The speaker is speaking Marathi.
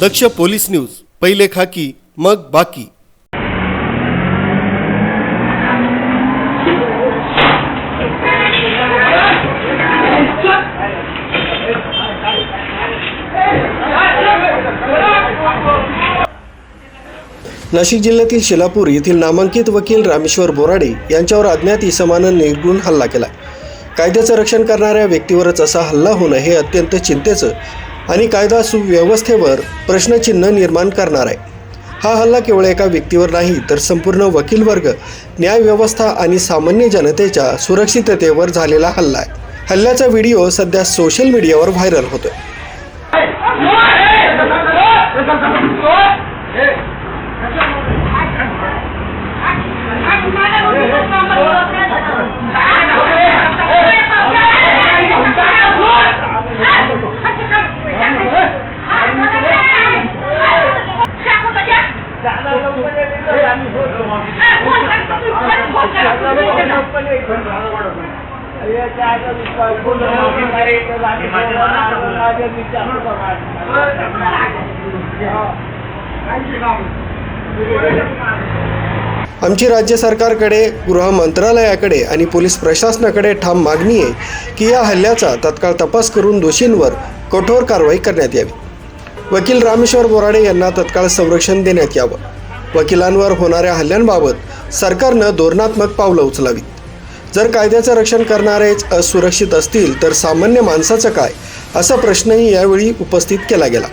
दक्ष पोलीस न्यूज पहिले खाकी मग बाकी. नाशिक जिल्ह्यातील शिलापूर येथील नामांकित वकील रामेश्वर बोराडे यांच्यावर अज्ञात इसमानं निर्गुण हल्ला केला. कायद्याचं रक्षण करणाऱ्या व्यक्तीवरच असा हल्ला होणं हे अत्यंत चिंतेचं आणि कायदा सुव्यवस्थेवर प्रश्नचिन्ह निर्माण करणार आहे हा हल्ला केवळ एका व्यक्तीवर नाही तर संपूर्ण वकील वर्ग न्यायव्यवस्था आणि सामान्य जनतेच्या सुरक्षिततेवर झालेला हल्ला आहे हल्ल्याचा व्हिडिओ सध्या सोशल मीडियावर व्हायरल होतोय आमची राज्य सरकारकडे गृह मंत्रालयाकडे आणि पोलीस प्रशासनाकडे ठाम मागणी आहे की या हल्ल्याचा तत्काळ तपास करून दोषींवर कठोर कारवाई करण्यात यावी. वकील रामेश्वर बोराडे यांना तत्काळ संरक्षण देण्यात यावं. वकिलांवर होणाऱ्या हल्ल्यांबाबत सरकारनं धोरणात्मक पावलं उचलावीत. जर कायद्याचं रक्षण करणारेच असुरक्षित असतील तर सामान्य माणसाचं काय? असा प्रश्नही यावेळी उपस्थित केला गेला.